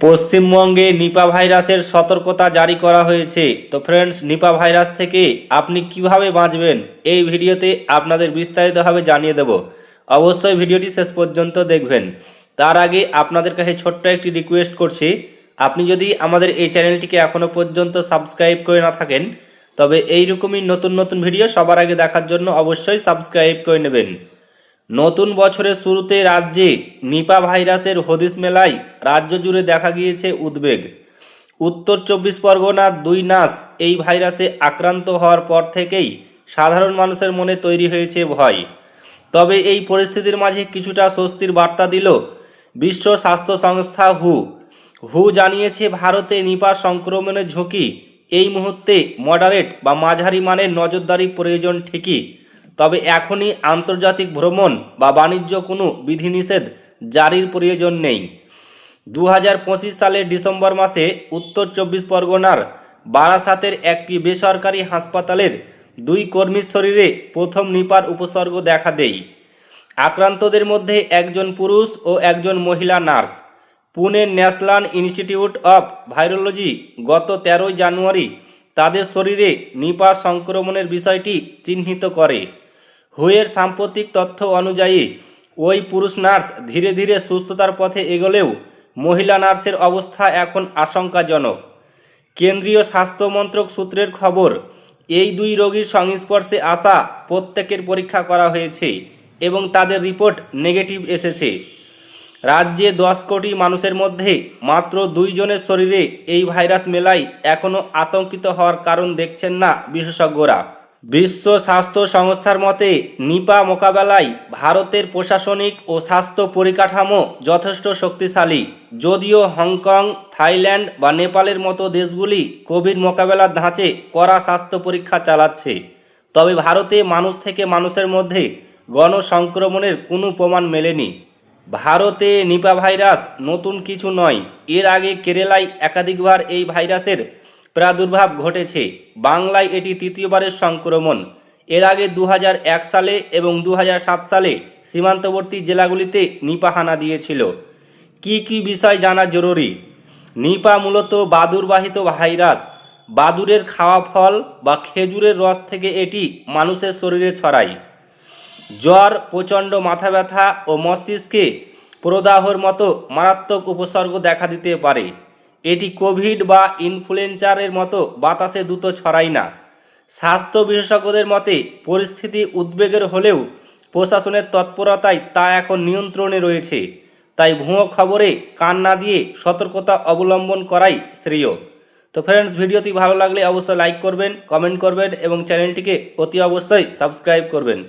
পশ্চিমবঙ্গে নিপা ভাইরাসের সতর্কতা জারি করা হয়েছে। তো ফ্রেন্ডস নিপা ভাইরাস থেকে আপনি কীভাবে বাঁচবেন, এই ভিডিওতে আপনাদের বিস্তারিতভাবে জানিয়ে দেব। অবশ্যই ভিডিওটি শেষ পর্যন্ত দেখবেন। তার আগে আপনাদের কাছে ছোট্ট একটি রিকোয়েস্ট করছি। আপনি যদি আমাদের এই চ্যানেলটিকে এখনও পর্যন্ত সাবস্ক্রাইব করে না থাকেন, তবে এই রকমই নতুন নতুন ভিডিও সবার আগে দেখার জন্য অবশ্যই সাবস্ক্রাইব করে নেবেন। নতুন বছরের শুরুতে রাজ্যে নিপা ভাইরাসের হদিস মেলায় রাজ্য জুড়ে দেখা গিয়েছে উদ্বেগ। উত্তর চব্বিশ পরগনার দুই নাস এই ভাইরাসে আক্রান্ত হওয়ার পর থেকেই সাধারণ মানুষের মনে তৈরি হয়েছে ভয়। তবে এই পরিস্থিতির মাঝে কিছুটা স্বস্তির বার্তা দিল বিশ্ব স্বাস্থ্য সংস্থা হু। হু জানিয়েছে ভারতে নিপা সংক্রমণের ঝুঁকি এই মুহূর্তে মডারেট বা মাঝারি মানের নজরদারি প্রয়োজন ঠিকই। তবে এখনই আন্তর্জাতিক ভ্রমণ বা বাণিজ্য কোনো বিধিনিষেধ জারির প্রয়োজন নেই। দু হাজার পঁচিশ সালের ডিসেম্বর মাসে উত্তর চব্বিশ পরগনার বারাসাতের একটি বেসরকারি হাসপাতালের দুই কর্মীর শরীরে প্রথম নিপার উপসর্গ দেখা দেয়। আক্রান্তদের মধ্যে একজন পুরুষ ও একজন মহিলা নার্স। পুনের ন্যাশনাল ইনস্টিটিউট অফ ভাইরোলজি গত তেরোই জানুয়ারি তাদের শরীরে নিপা সংক্রমণের বিষয়টি চিহ্নিত করে। হুয়ের সাম্প্রতিক তথ্য অনুযায়ী, ওই পুরুষ নার্স ধীরে ধীরে সুস্থতার পথে এগোলেও মহিলা নার্সের অবস্থা এখন আশঙ্কাজনক। কেন্দ্রীয় স্বাস্থ্য মন্ত্রক সূত্রের খবর, এই দুই রোগীর সংস্পর্শে আসা প্রত্যেকের পরীক্ষা করা হয়েছে এবং তাদের রিপোর্ট নেগেটিভ এসেছে। রাজ্যে দশ কোটি মানুষের মধ্যে মাত্র দুইজনের শরীরে এই ভাইরাস মেলায় এখনও আতঙ্কিত হওয়ার কারণ দেখছেন না বিশেষজ্ঞরা। বিশ্ব স্বাস্থ্য সংস্থার মতে, নিপা মোকাবেলায় ভারতের প্রশাসনিক ও স্বাস্থ্য পরিকাঠামো যথেষ্ট শক্তিশালী। যদিও হংকং, থাইল্যান্ড বা নেপালের মতো দেশগুলি কোভিড মোকাবেলার ধাঁচে কড়া স্বাস্থ্য পরীক্ষা চালাচ্ছে। তবে ভারতে মানুষ থেকে মানুষের মধ্যে গণসংক্রমণের কোনো প্রমাণ মেলেনি। ভারতে নিপা ভাইরাস নতুন কিছু নয়। এর আগে কেরালায় একাধিকবার এই ভাইরাসের প্রাদুর্ভাব ঘটেছে। বাংলায় এটি তৃতীয়বারের সংক্রমণ। এর আগে দু হাজার এক সালে এবং দু হাজার সাত সালে সীমান্তবর্তী জেলাগুলিতে নিপা হানা দিয়েছিল। কি কি বিষয় জানা জরুরি? নিপা মূলত বাদুরবাহিত ভাইরাস। বাদুরের খাওয়া ফল বা খেজুরের রস থেকে এটি মানুষের শরীরে ছড়ায়। জ্বর, প্রচণ্ড মাথা ব্যথা ও মস্তিষ্কে প্রদাহর মতো মারাত্মক উপসর্গ দেখা দিতে পারে। এটি কোভিড বা ইনফ্লুয়েঞ্জারের মতো বাতাসে দ্রুত ছড়ায় না। স্বাস্থ্য বিশেষজ্ঞদের মতে, পরিস্থিতি উদ্বেগের হলেও প্রশাসনের তৎপরতায় তা এখন নিয়ন্ত্রণে রয়েছে। তাই ভুয়ো খবরে কান না দিয়ে সতর্কতা অবলম্বন করাই শ্রেয়। তো ফ্রেন্ডস ভিডিওটি ভালো লাগলে অবশ্যই লাইক করবেন কমেন্ট করবেন এবং চ্যানেলটিকে অতি অবশ্যই সাবস্ক্রাইব করবেন।